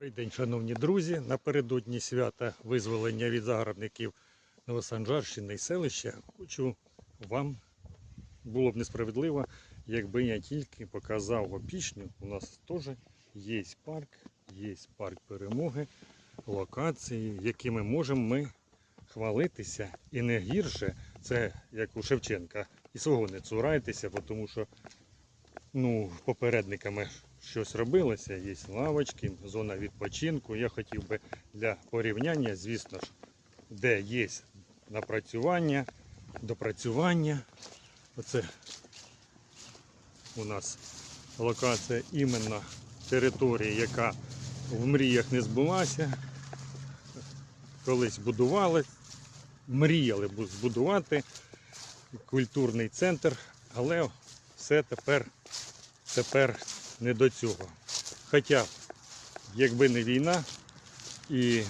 Добрий день, шановні друзі. Напередодні свята визволення від загарбників Новосанжарщини і селища хочу вам було б несправедливо, якби я тільки показав опішню. У нас теж є парк, є парк перемоги, локації, якими можемо ми хвалитися. І не гірше, це як у Шевченка, і свого не цурайтеся, тому що ну, попередниками щось робилося, є лавочки, зона відпочинку. Я хотів би для порівняння, звісно ж, де є напрацювання, допрацювання. Оце у нас локація іменно території, яка в мріях не збулася. Колись будували, мріяли збудувати культурний центр, але все тепер, тепер не до цього. Хоча, якби не війна і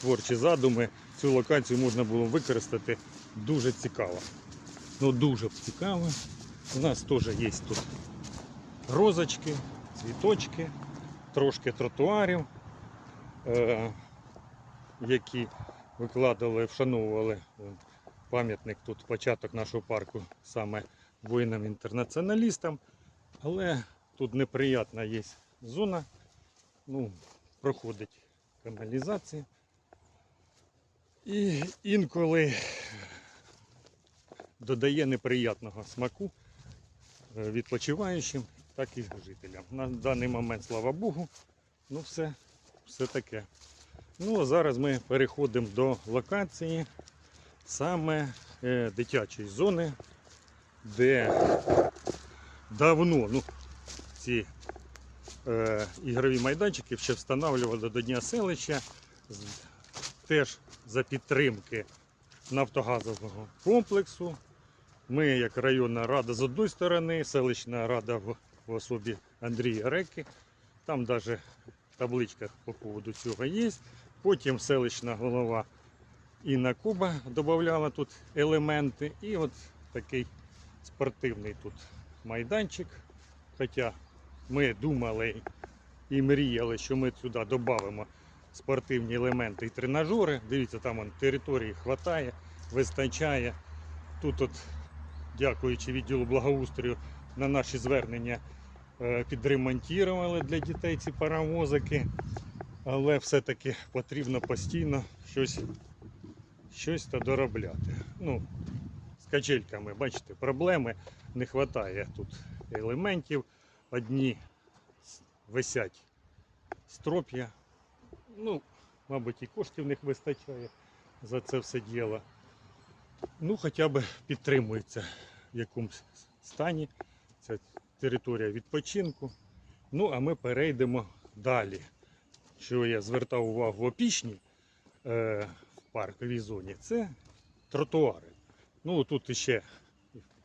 творчі задуми, цю локацію можна було використати дуже цікаво. Ну дуже цікаво. У нас теж є тут розочки, цвіточки, трошки тротуарів, е, які викладали, вшановували пам'ятник тут, початок нашого парку саме воїнам-інтернаціоналістам. Але тут неприятна є зона, ну, проходить каналізація. І інколи додає неприятного смаку е, відпочиваючим, так і жителям. На даний момент, слава Богу, ну все, все таке. Ну а зараз ми переходимо до локації саме е, дитячої зони, де давно ну, ці е, ігрові майданчики ще встановлювали до Дня селища теж за підтримки нафтогазового комплексу. Ми, як районна рада з одної сторони, селищна рада в, в особі Андрія Реки. Там навіть табличка по поводу цього є. Потім селищна голова Інна Куба додавала тут елементи. І от такий спортивний тут майданчик. Хоча ми думали і мріяли, що ми сюди додамо спортивні елементи і тренажери. Дивіться, там он, території хватає, вистачає. Тут, от, дякуючи відділу благоустрою, на наші звернення е, підремонтували для дітей ці паровозики. Але все-таки потрібно постійно щось, щось доробляти. Ну, з качельками, бачите, проблеми не вистачає тут елементів. Одні висять строп'я. Ну, мабуть, і коштів них вистачає за це все діло. Ну, хоча б підтримується в якомусь стані. Це територія відпочинку. Ну, а ми перейдемо далі. Що я звертав увагу в опішні е, в парковій зоні, це тротуари. Ну, тут ще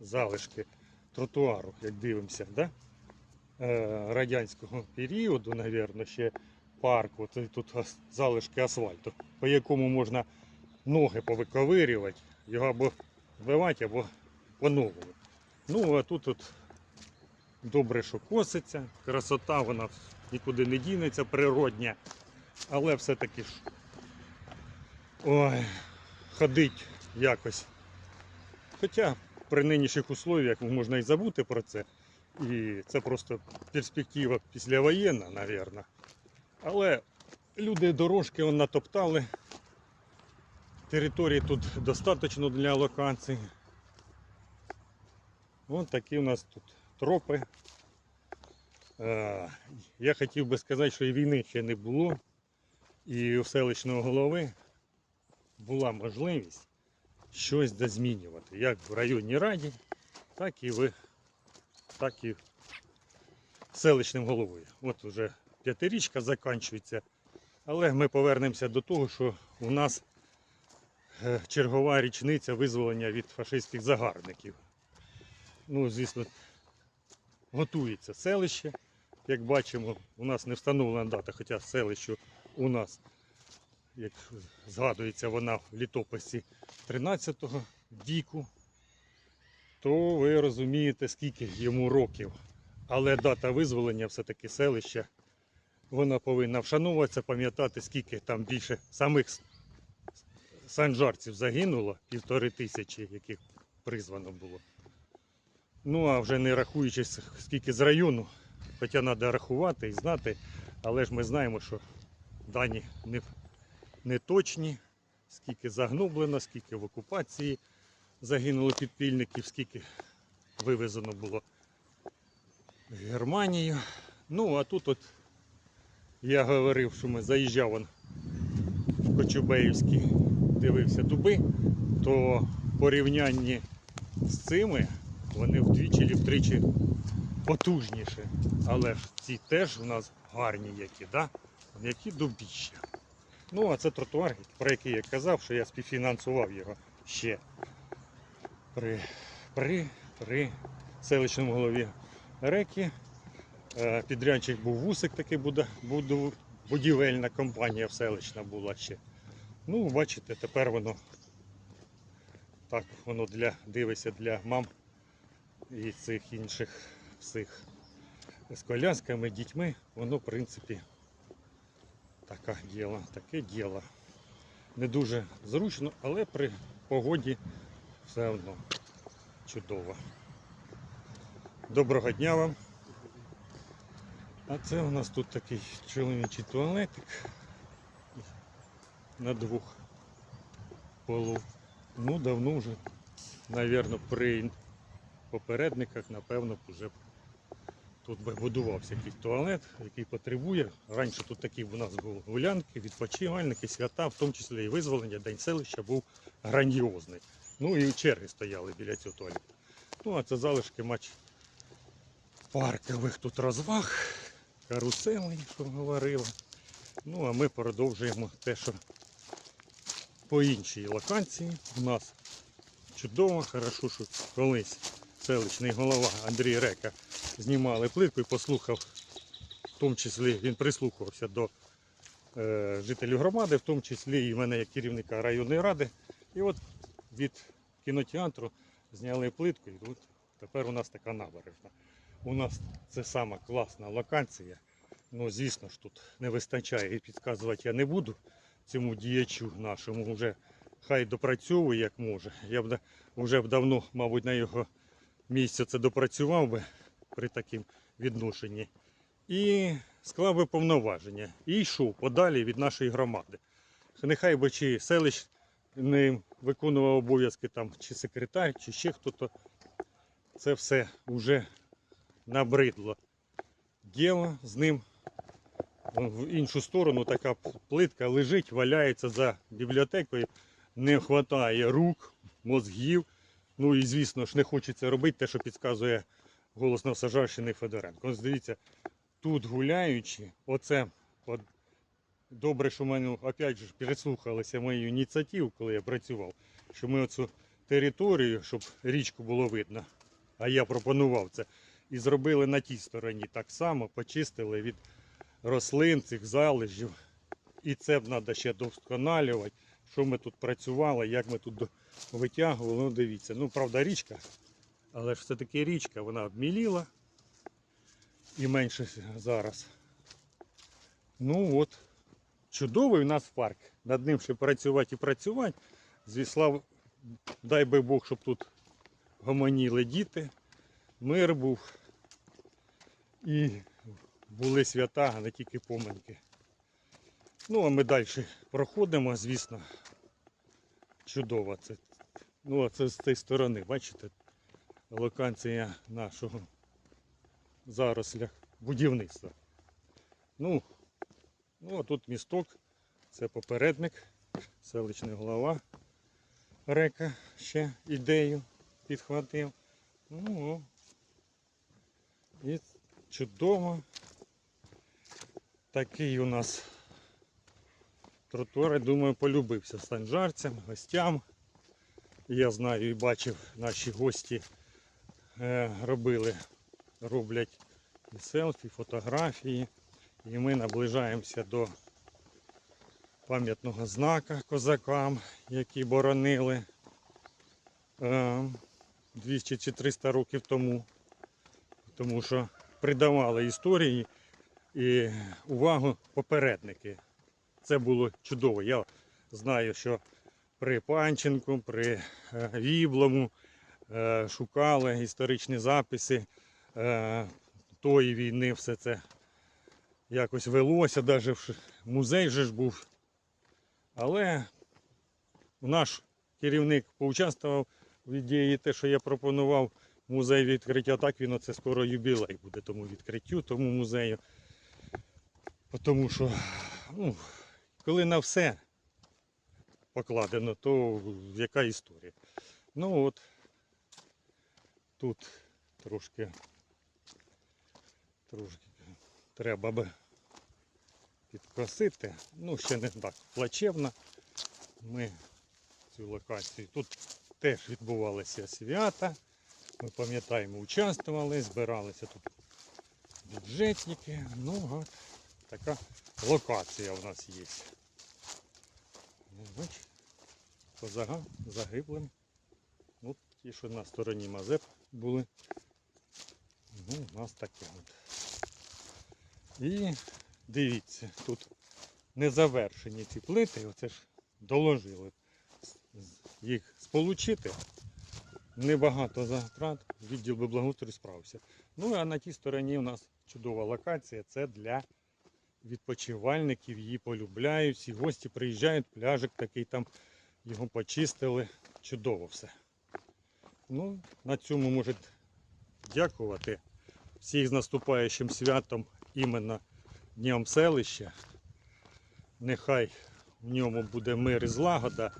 залишки тротуару, як дивимося, да? Е, радянського періоду, напевно, ще парку. Це Тут залишки асфальту, по якому можна ноги повиковирювати, його або вбивати, або поновувати. Ну, а тут от добре, що коситься, красота, вона нікуди не дінеться, природня. Але все-таки ж ой, ходить якось. Хоча при нинішніх условиях можна і забути про це. І це просто перспектива післявоєнна, мабуть. Але люди дорожки натоптали. Території тут достатньо для локацій. Ось такі у нас тут тропи. Е, Я хотів би сказати, що і війни ще не було. І у селищного голови була можливість щось дозмінювати. Як в районній раді, так і в так і селищним головою. От вже п'ятирічка закінчується. Але ми повернемося до того, що у нас е, чергова річниця визволення від фашистських загарбників. Ну, звісно, готується селище. Як бачимо, у нас не встановлена дата, хоча селищу у нас, як згадується, вона в літописі 13 віку, то ви розумієте, скільки йому років. Але дата визволення все-таки селища вона повинна вшановуватися, пам'ятати, скільки там більше самих санжарців загинуло, півтори тисячі, яких призвано було. Ну а вже не рахуючи, скільки з району, хоча треба рахувати і знати, але ж ми знаємо, що дані не, не точні, скільки загноблено, скільки в окупації загинуло підпільників, скільки вивезено було в Германію. Ну, а тут от я говорив, що ми заїжджав он в Кочубеївські, дивився дуби, то порівнянні з цими вони вдвічі чи втричі потужніші. Але ж ці теж у нас гарні які, да? які дубіща. Ну, а це тротуар, про який я казав, що я співфінансував його ще при, при, при селищному голові реки. Е, Підрядчик був вусик, такий буде, будівельна компанія селищна була ще. Ну, бачите, тепер воно так воно для дивиться для мам і цих інших всіх з колясками, дітьми, воно в принципі таке діло, таке діло. Не дуже зручно, але при погоді все одно чудово. Доброго дня вам. А це у нас тут такий чоловічий туалетик на двох полу. Ну, давно вже, навірно, при попередниках, напевно, вже тут би будувався якийсь туалет, який потребує. Раніше тут такі у нас були гулянки, відпочивальники, свята, в тому числі і визволення, День селища був грандіозний. Ну і черги стояли біля цього туалету. Ну, а це залишки матч паркових тут розваг, карусели, що говорили. Ну, а ми продовжуємо те, що по іншій локації у нас чудово, хорошо, що колись селищний голова Андрій Река знімали плитку і послухав, в тому числі він прислухався до е, жителів громади, в тому числі і мене як керівника районної ради. І от від кінотеатру зняли плитку, і от тепер у нас така набережна. У нас це сама класна локація. Ну, звісно ж, тут не вистачає і підказувати я не буду цьому діячу нашому. Вже хай допрацьовує як може. Я б вже б давно, мабуть, на його місці це допрацював би при такому відношенні. І склав би повноваження. І йшов подалі від нашої громади. Нехай би чи селищ не виконував обов'язки там, чи секретар, чи ще хто-то. Це все вже набридло. Діло з ним в іншу сторону така плитка лежить, валяється за бібліотекою, не вистачає рук, мозгів. Ну і звісно ж не хочеться робити те, що підказує голос Новосажарщини Федоренко. Ось дивіться, тут гуляючи, оце от, добре, що мене опять же переслухалися мої ініціативи, коли я працював, що ми оцю територію, щоб річку було видно, а я пропонував це. І зробили на тій стороні так само, почистили від рослин, цих залежів. І це б треба ще досконалювати, що ми тут працювали, як ми тут витягували. Ну, дивіться. Ну, правда, річка, але ж все-таки річка, вона обміліла і менше зараз. Ну от, чудовий у нас парк. Над ним ще працювати і працювати. Звіслав, дай би Бог, щоб тут гомоніли діти, мир був. І були свята, а не тільки поминки. Ну, а ми далі проходимо, звісно. Чудово це. Ну, це з цієї сторони, бачите, локація нашого заросля будівництва. Ну, ну а тут місток, це попередник, селищний голова Река ще ідею підхватив. Ну, і чудово. Такий у нас тротуар, думаю, полюбився санжарцям, гостям. Я знаю і бачив, наші гості е, робили, роблять і селфі, фотографії. І ми наближаємося до пам'ятного знака козакам, які боронили е, 200 чи 300 років тому. Тому що придавали історії і увагу попередники. Це було чудово. Я знаю, що при Панченку, при е, Віблому е, шукали історичні записи е, тої війни, все це якось велося, навіть музей же ж був. Але наш керівник поучаствував в ідеї те, що я пропонував музей відкриття. Так він оце скоро юбілей буде тому відкриттю, тому музею. Тому що, ну, коли на все покладено, то яка історія? Ну от тут трошки, трошки треба би підкосити. Ну, ще не так плачевно. Ми цю локацію. Тут теж відбувалися свята. Ми пам'ятаємо, участвували, збиралися тут бюджетники. Ну, от така локація у нас є. Ну, бач, по загиблим. Ті, що на стороні Мазеп були. Ну, у нас таке от. І дивіться, тут не завершені ці плити, оце ж доложили. Їх сполучити. Небагато затрат, відділ би благоустрою справився. Ну а на тій стороні у нас чудова локація. Це для відпочивальників, її полюбляють. Всі гості приїжджають, пляжик такий там, його почистили. Чудово все. Ну, на цьому можуть дякувати всіх з наступаючим святом іменно Днем селища. Нехай в ньому буде мир і злагода.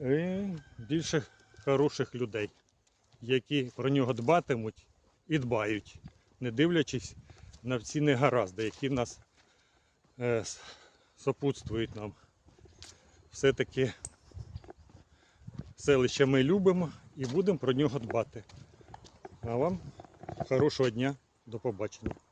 І більше хороших людей, які про нього дбатимуть і дбають, не дивлячись на всі негаразди, які нас е, сопутствують нам. Все-таки селище ми любимо і будемо про нього дбати. А вам хорошого дня, до побачення.